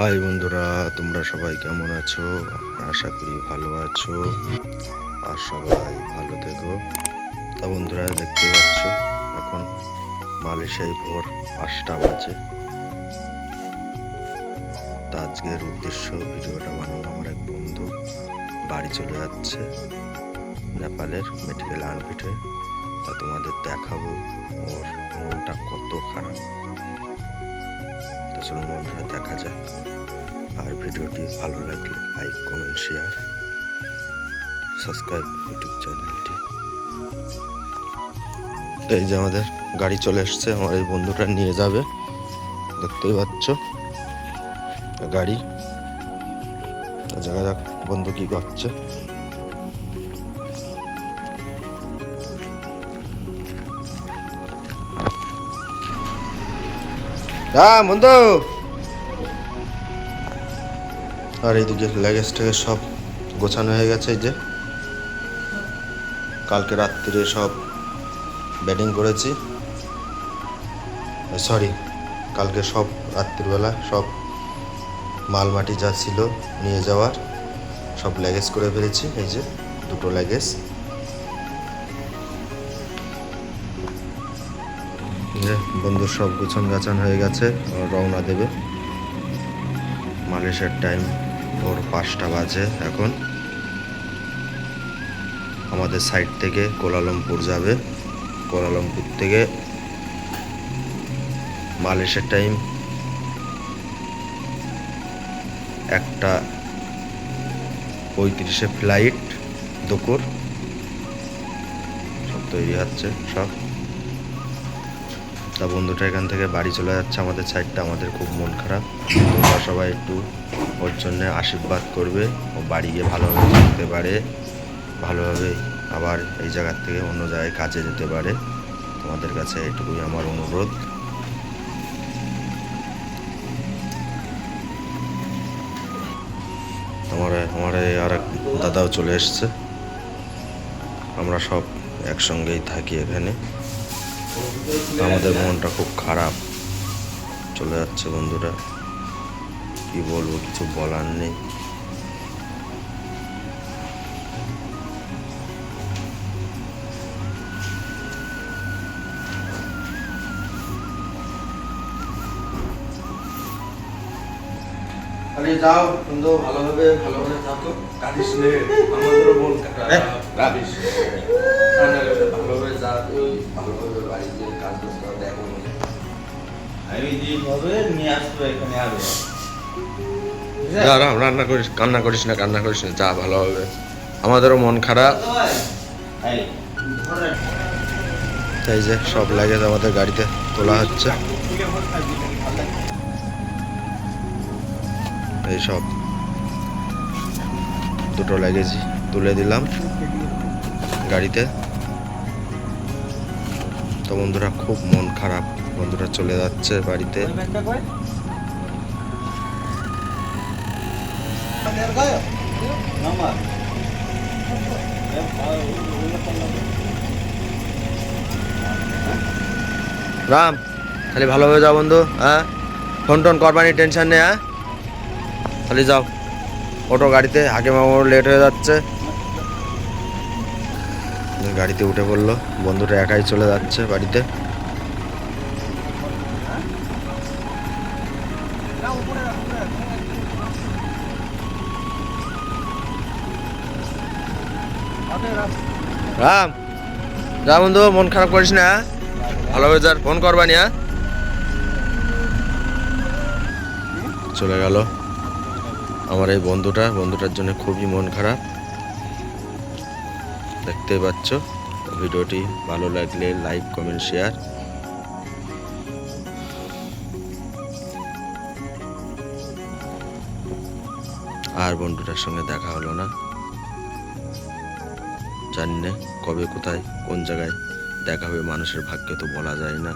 High বন্ধুরা, তোমরা সবাই কেমন আছো? আশা করি ভালো আছো। আর সবাই ভালো থেকো। তা বন্ধুরা, দেখতে পাচ্ছ, এখন মালয়েশিয়ায় ভোর পাঁচটা বাজে। তা আজকের উদ্দেশ্য ভিডিওটা বানানো, আমার এক বন্ধু বাড়ি চলে যাচ্ছে নেপালের মেডিকেল আনফিটে তা তোমাদের দেখাবো, ওর মনটা কত খারাপ। তো চলুন দেখা যাক আর ভিডিওটি ভালো লাগলে like, comment, share, subscribe YouTube চ্যানেলটি। এই যে আমাদের গাড়ি চলে এসছে, আমার এই বন্ধুটা নিয়ে যাবে। দেখতেই পাচ্ছ। গাড়ি। যাক বন্ধু কি করছে। বন্ধু। আর এইদিকে লেগেজ থেকে সব গোছানো হয়ে গেছে এই যে। কালকে রাত্রিরে সব ব্যাটিং করেছি। সরি কালকে সব রাত্রিবেলা সব মাল মাটি যা ছিল নিয়ে যাওয়ার সব লেগেজ করে ফেলেছি। এই যে, দুটো লেগেজ বন্ধুর সব গুছন গাছান হয়ে গেছে রওনা দেবে। মালয়েশিয়ার টাইম ভোর পাঁচটা বাজে এখন। আমাদের সাইড থেকে কোলালামপুর যাবে। কোলালামপুর থেকে মালয়েশিয়ার টাইম একটা পঁয়ত্রিশে ফ্লাইট দুপুর। সব তৈরি হচ্ছে, সব। তা বন্ধুটা এখান থেকে বাড়ি চলে যাচ্ছে আমাদের সাইডটা আমাদের খুব মন খারাপ। তোমরা সবাই একটু ওর জন্য আশীর্বাদ করবে, ও বাড়ি গিয়ে ভালোভাবে থাকতে পারে, ভালোভাবে আবার এই জায়গার থেকে অন্য জায়গায় কাজে যেতে পারে। তোমাদের কাছে এটুকুই আমার অনুরোধ। আমার আমার আর এক দাদাও চলে এসছে। আমরা সব একসঙ্গেই থাকি এখানে। আমাদের মনটা খুব খারাপ। চলে যাচ্ছে বন্ধুরা। কি বলব কিছু বলার নেই। আরে যাও বন্ধু ভালোভাবে ভালোভাবে থাকো। কাঁদিস নে আমাদেরও মন কাঁদিস ভালোভাবে যা আমি যেভাবে নিয়ে আসব এখানে আরও। যা রান্না করিস কান্না করিস না কান্না করিস না যা ভালো হবে। আমাদেরও মন খারাপ। এই যে সব লাগেজ আমাদের গাড়িতে তোলা হচ্ছে। এই সব। দুটো লাগেজই তুলে দিলাম গাড়িতে। তো বন্ধুরা খুব মন খারাপ। বন্ধুরা চলে যাচ্ছে বাড়িতে। রাম, খালি ভালোভাবে যাও বন্ধু হ্যাঁ? ফোন টোন করবানি টেনশন নেই হ্যাঁ? খালি যাও। অটো গাড়িতে আগে মামার লেট হয়ে যাচ্ছে। গাড়িতে উঠে পড়ল। বন্ধুটা একাই চলে যাচ্ছে বাড়িতে। রাম যা বন্ধু, মন খারাপ করিস না হ্যাঁ? ভালোভাবে যার ফোন করবানি হ্যাঁ? চলে গেল। আমার এই বন্ধুটা, বন্ধুটার জন্য খুবই মন খারাপ। দেখতেই পাচ্ছ, ভিডিওটি ভালো লাগলে লাইক, কমেন্ট, শেয়ার। আর বন্ধুটার সঙ্গে দেখা হলো না। জানি না কবে কোথায় কোন জায়গায় দেখা হবে মানুষের ভাগ্যে তো বলা যায় না।